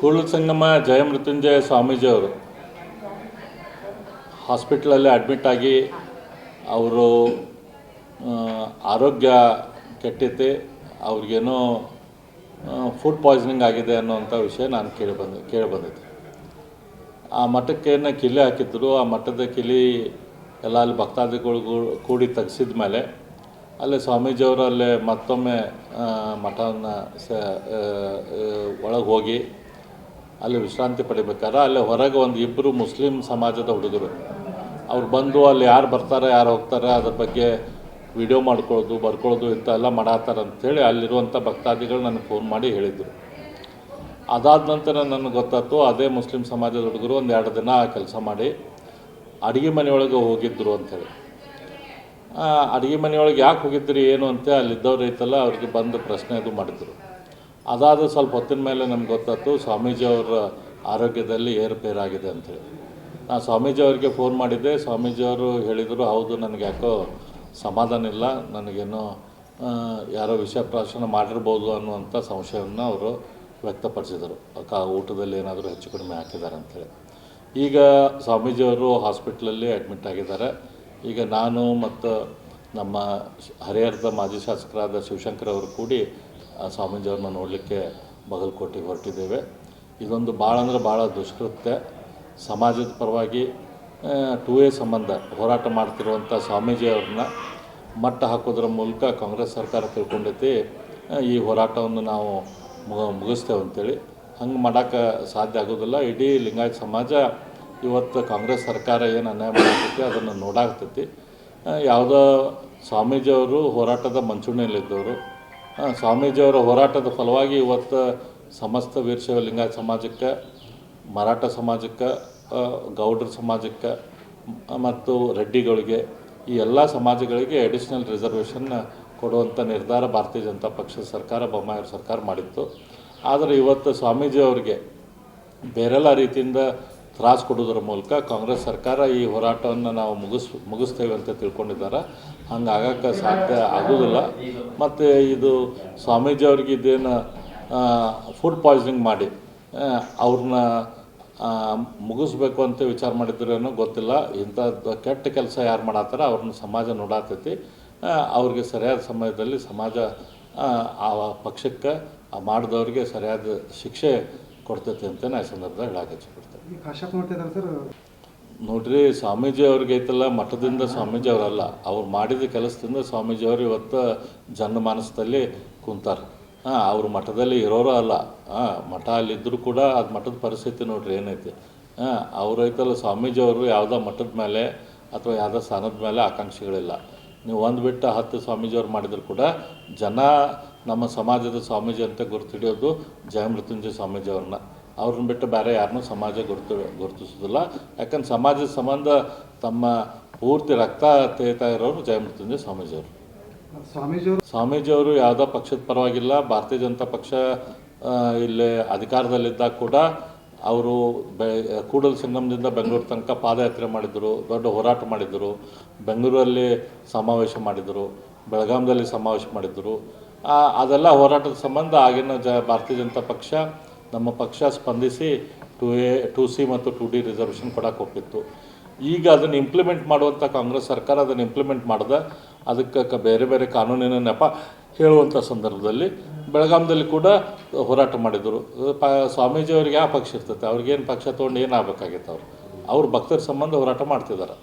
ಕೂಡಲ ಸಂಗಮ ಜಯಮೃತ್ಯುಂಜಯ ಸ್ವಾಮೀಜಿಯವರು ಹಾಸ್ಪಿಟ್ಲಲ್ಲಿ ಅಡ್ಮಿಟ್ ಆಗಿ ಅವರು ಆರೋಗ್ಯ ಕೆಟ್ಟೈತೆ ಅವ್ರಿಗೇನೋ ಫುಡ್ ಪಾಯ್ಸನಿಂಗ್ ಆಗಿದೆ ಅನ್ನೋವಂಥ ವಿಷಯ ನಾನು ಕೇಳಿ ಬಂದ, ಕೇಳಿ ಬಂದಿದ್ದೆ. ಆ ಮಠಕ್ಕೇನು ಕಿಲಿ ಹಾಕಿದ್ರು, ಆ ಮಠದ ಕಿಲಿ ಎಲ್ಲ ಅಲ್ಲಿ ಭಕ್ತಾದಿಗಳು ಕೂಡಿ ತೆಗೆಸಿದ ಮೇಲೆ ಅಲ್ಲಿ ಸ್ವಾಮೀಜಿಯವರು ಅಲ್ಲೇ ಮತ್ತೊಮ್ಮೆ ಮಠವನ್ನು ಸ ಒಳಗೆ ಹೋಗಿ ಅಲ್ಲಿ ವಿಶ್ರಾಂತಿ ಪಡಿಬೇಕಾದ್ರೆ ಅಲ್ಲಿ ಹೊರಗೆ ಒಂದು ಇಬ್ಬರು ಮುಸ್ಲಿಂ ಸಮಾಜದ ಹುಡುಗರು. ಅವ್ರು ಬಂದು ಅಲ್ಲಿ ಯಾರು ಬರ್ತಾರೆ, ಯಾರು ಹೋಗ್ತಾರೆ, ಅದ್ರ ಬಗ್ಗೆ ವಿಡಿಯೋ ಮಾಡ್ಕೊಳ್ಳೋದು, ಬರ್ಕೊಳ್ಳೋದು ಇಂಥ ಎಲ್ಲ ಮಾಡಾತಾರೆ ಅಂಥೇಳಿ ಅಲ್ಲಿರುವಂಥ ಭಕ್ತಾದಿಗಳು ನನಗೆ ಫೋನ್ ಮಾಡಿ ಹೇಳಿದರು. ಅದಾದ ನಂತರ ನನಗೆ ಗೊತ್ತಾಯ್ತು, ಅದೇ ಮುಸ್ಲಿಂ ಸಮಾಜದ ಹುಡುಗರು ಒಂದು ಎರಡು ದಿನ ಕೆಲಸ ಮಾಡಿ ಅಡುಗೆ ಮನೆಯೊಳಗೆ ಹೋಗಿದ್ದರು ಅಂಥೇಳಿ. ಅಡುಗೆ ಮನೆಯೊಳಗೆ ಯಾಕೆ ಹೋಗಿದ್ರಿ, ಏನು ಅಂತ, ಅಲ್ಲಿದ್ದವ್ರು ಐತಲ್ಲ, ಅವ್ರಿಗೆ ಬಂದು ಪ್ರಶ್ನೆ ಅದು ಮಾಡಿದ್ರು. ಅದಾದ ಸ್ವಲ್ಪ ಹೊತ್ತಿನ ಮೇಲೆ ನಮ್ಗೆ ಗೊತ್ತಾಯ್ತು, ಸ್ವಾಮೀಜಿ ಅವರ ಆರೋಗ್ಯದಲ್ಲಿ ಏರುಪೇರಾಗಿದೆ ಅಂತೇಳಿ ನಾನು ಸ್ವಾಮೀಜಿ ಅವರಿಗೆ ಫೋನ್ ಮಾಡಿದ್ದೆ, ಸ್ವಾಮೀಜಿ ಅವರು ಹೇಳಿದರು, ಹೌದು, ನನಗೆ ಯಾಕೋ ಸಮಾಧಾನ ಇಲ್ಲ, ನನಗೇನೋ ಯಾರೋ ವಿಷಯ ಪ್ರಾಶನ ಮಾಡಿರ್ಬೋದು ಅನ್ನುವಂಥ ಸಂಶಯವನ್ನು ಅವರು ವ್ಯಕ್ತಪಡಿಸಿದರು. ಅಕ್ಕ, ಊಟದಲ್ಲಿ ಏನಾದರೂ ಹೆಚ್ಚು ಕಡಿಮೆ ಹಾಕಿದ್ದಾರೆ ಅಂಥೇಳಿ ಈಗ ಸ್ವಾಮೀಜಿಯವರು ಹಾಸ್ಪಿಟ್ಲಲ್ಲಿ ಅಡ್ಮಿಟ್ ಆಗಿದ್ದಾರೆ. ಈಗ ನಾನು ಮತ್ತು ನಮ್ಮ ಹರಿಹರದ ಮಾಜಿ ಶಾಸಕರಾದ ಶಿವಶಂಕರ್ ಅವರು ಕೂಡಿ ಸ್ವಾಮೀಜಿಯವ್ರನ್ನ ನೋಡಲಿಕ್ಕೆ ಬಗಲಕೋಟೆಗೆ ಹೊರಟಿದ್ದೇವೆ. ಇದೊಂದು ಭಾಳ ಅಂದರೆ ಭಾಳ ದುಷ್ಕೃತ್ಯ. ಸಮಾಜದ ಪರವಾಗಿ ಟೂ ಎ ಸಂಬಂಧ ಹೋರಾಟ ಮಾಡ್ತಿರುವಂಥ ಸ್ವಾಮೀಜಿಯವ್ರನ್ನ ಮಟ್ಟ ಹಾಕೋದ್ರ ಮೂಲಕ ಕಾಂಗ್ರೆಸ್ ಸರ್ಕಾರ ತಿಳ್ಕೊಂಡೈತಿ. ಈ ಹೋರಾಟವನ್ನು ನಾವು ಮುಗ ಮುಗಿಸ್ತೇವೆ ಅಂತೇಳಿ. ಹಂಗೆ ಮಾಡೋಕ್ಕೆ ಸಾಧ್ಯ ಆಗೋದಿಲ್ಲ. ಇಡೀ ಲಿಂಗಾಯತ ಸಮಾಜ ಇವತ್ತು ಕಾಂಗ್ರೆಸ್ ಸರ್ಕಾರ ಏನು ಅನ್ಯಾಯ ಮಾಡತೈತಿ ಅದನ್ನು ನೋಡಾಗ್ತೈತಿ ಆ, ಯಾವುದೋ ಸ್ವಾಮೀಜಿಯವರು ಹೋರಾಟದ ಮಂಚೂಣಿಯಲ್ಲಿದ್ದವರು. ಆ, ಸ್ವಾಮೀಜಿಯವರ ಹೋರಾಟದ ಫಲವಾಗಿ ಇವತ್ತು ಸಮಸ್ತ ವೀರಶೈವ ಲಿಂಗಾಯತ ಸಮಾಜಕ್ಕೆ ಮರಾಠ ಸಮಾಜಕ್ಕೆ ಗೌಡ್ರ ಸಮಾಜಕ್ಕೆ ಮತ್ತು ರೆಡ್ಡಿಗಳಿಗೆ ಈ ಎಲ್ಲ ಸಮಾಜಗಳಿಗೆ ಅಡಿಷ್ನಲ್ ರಿಸರ್ವೇಷನ್ ಕೊಡುವಂಥ ನಿರ್ಧಾರ ಭಾರತೀಯ ಜನತಾ ಪಕ್ಷದ ಸರ್ಕಾರ ಬೊಮ್ಮಾಯಿ ಸರ್ಕಾರ ಮಾಡಿತ್ತು. ಆದರೆ ಇವತ್ತು ಸ್ವಾಮೀಜಿ ಅವರಿಗೆ ಬೇರೆಲ್ಲ ರೀತಿಯಿಂದ ತ್ರಾಸು ಕೊಡೋದ್ರ ಮೂಲಕ ಕಾಂಗ್ರೆಸ್ ಸರ್ಕಾರ ಈ ಹೋರಾಟವನ್ನು ನಾವು ಮುಗಿಸ್ ಮುಗಿಸ್ತೇವೆ ಅಂತ ತಿಳ್ಕೊಂಡಿದ್ದಾರೆ. ಹಂಗೆ ಆಗಕ್ಕೆ ಸಾಧ್ಯ ಆಗೋದಿಲ್ಲ. ಮತ್ತು ಇದು ಸ್ವಾಮೀಜಿ ಅವ್ರಿಗೆ ಇದೇನು ಫುಡ್ ಪಾಯ್ಸನಿಂಗ್ ಮಾಡಿ ಅವ್ರನ್ನ ಮುಗಿಸ್ಬೇಕು ಅಂತ ವಿಚಾರ ಮಾಡಿದ್ರೇನೋ ಗೊತ್ತಿಲ್ಲ. ಇಂಥದ್ದು ಕೆಟ್ಟ ಕೆಲಸ ಯಾರು ಮಾಡತ್ತಾರ ಅವ್ರನ್ನ ಸಮಾಜ ನೋಡಾತೈತಿ. ಅವ್ರಿಗೆ ಸರಿಯಾದ ಸಮಯದಲ್ಲಿ ಸಮಾಜ ಆ, ಪಕ್ಷಕ್ಕೆ ಮಾಡಿದವ್ರಿಗೆ ಸರಿಯಾದ ಶಿಕ್ಷೆ ಕೊಡ್ತೈತಿ ಅಂತ ನಾ ಈ ಸಂದರ್ಭದಾಗ ಹೇಳಕ್ಕೆ ಈ ಸರ್? ನೋಡ್ರಿ, ಸ್ವಾಮೀಜಿ ಅವ್ರಿಗೆ ಐತಲ್ಲ, ಮಠದಿಂದ ಸ್ವಾಮೀಜಿ ಅವರಲ್ಲ. ಅವ್ರು ಮಾಡಿದ ಕೆಲಸದಿಂದ ಸ್ವಾಮೀಜಿ ಅವರು ಇವತ್ತು ಜನಮಾನಸದಲ್ಲಿ ಕುಂತಾರೆ. ಹಾಂ, ಅವ್ರು ಮಠದಲ್ಲಿ ಇರೋರು ಅಲ್ಲ. ಹಾಂ, ಮಠ ಅಲ್ಲಿದ್ದರೂ ಕೂಡ ಅದು ಮಠದ ಪರಿಸ್ಥಿತಿ ನೋಡ್ರಿ ಏನೈತಿ. ಹಾಂ ಅವ್ರೈತಲ್ಲ ಸ್ವಾಮೀಜಿ ಅವರು ಯಾವುದೋ ಮಠದ ಮೇಲೆ ಅಥವಾ ಯಾವುದೋ ಸ್ಥಾನದ ಮೇಲೆ ಆಕಾಂಕ್ಷಿಗಳಿಲ್ಲ. ನೀವು ಒಂದು ಬಿಟ್ಟು ಹತ್ತು ಸ್ವಾಮೀಜಿಯವ್ರು ಮಾಡಿದ್ರು ಕೂಡ ಜನ ನಮ್ಮ ಸಮಾಜದ ಸ್ವಾಮೀಜಿ ಅಂತ ಗುರುತಿಡಿಯೋದು ಜಯಮೃತ್ಯುಂಜಯ ಸ್ವಾಮೀಜಿ ಅವ್ರನ್ನ ಬಿಟ್ಟು ಬೇರೆ ಯಾರನ್ನೂ ಸಮಾಜ ಗುರುತು ಗುರುತಿಸೋದಿಲ್ಲ. ಯಾಕಂದ್ರೆ ಸಮಾಜದ ಸಂಬಂಧ ತಮ್ಮ ಪೂರ್ತಿ ರಕ್ತ ತೇತಾ ಇರೋರು ಜಯಮೃತ್ಯುಂಜಯ ಸ್ವಾಮೀಜಿಯವರು. ಸ್ವಾಮೀಜಿಯವರು? ಸ್ವಾಮೀಜಿಯವರು ಯಾವುದೋ ಪಕ್ಷದ ಪರವಾಗಿಲ್ಲ. ಭಾರತೀಯ ಜನತಾ ಪಕ್ಷ ಇಲ್ಲಿ ಅಧಿಕಾರದಲ್ಲಿದ್ದಾಗ ಕೂಡ ಅವರು ಬೆ ಕೂಡಲ ಸಂಗಮದಿಂದ ಬೆಂಗಳೂರು ತನಕ ಪಾದಯಾತ್ರೆ ಮಾಡಿದರು ದೊಡ್ಡ ಹೋರಾಟ ಮಾಡಿದರು ಬೆಂಗಳೂರಲ್ಲಿ ಸಮಾವೇಶ ಮಾಡಿದರು ಬೆಳಗಾಂದಲ್ಲಿ ಸಮಾವೇಶ ಮಾಡಿದರು. ಆ, ಅದೆಲ್ಲ ಹೋರಾಟದ ಸಂಬಂಧ ಆಗಿನ ಜ ಭಾರತೀಯ ಜನತಾ ಪಕ್ಷ ನಮ್ಮ ಪಕ್ಷ ಸ್ಪಂದಿಸಿ ಟು ಎ, ಟು ಸಿ ಮತ್ತು ಟು ಡಿ ರಿಸರ್ವೇಷನ್ ಕೊಡಕ್ಕೆ ಒಪ್ಪಿತ್ತು. ಈಗ ಅದನ್ನು ಇಂಪ್ಲಿಮೆಂಟ್ ಮಾಡುವಂಥ ಕಾಂಗ್ರೆಸ್ ಸರ್ಕಾರ ಅದನ್ನು ಇಂಪ್ಲಿಮೆಂಟ್ ಮಾಡಿದೆ. ಅದಕ್ಕೆ ಬೇರೆ ಬೇರೆ ಕಾನೂನಿನ ನೆಪ ಹೇಳುವಂಥ ಸಂದರ್ಭದಲ್ಲಿ ಬೆಳಗಾಮದಲ್ಲಿ ಕೂಡ ಹೋರಾಟ ಮಾಡಿದರು. ಪ, ಸ್ವಾಮೀಜಿ ಅವ್ರಿಗೆ ಯಾವ ಪಕ್ಷ ಇರ್ತೈತೆ. ಅವ್ರಿಗೇನು ಪಕ್ಷ ತೊಗೊಂಡು ಏನಾಗಬೇಕಾಗಿತ್ತು ಅವ್ರು? ಅವ್ರ ಭಕ್ತರ ಸಂಬಂಧ ಹೋರಾಟ ಮಾಡ್ತಿದ್ದಾರೆ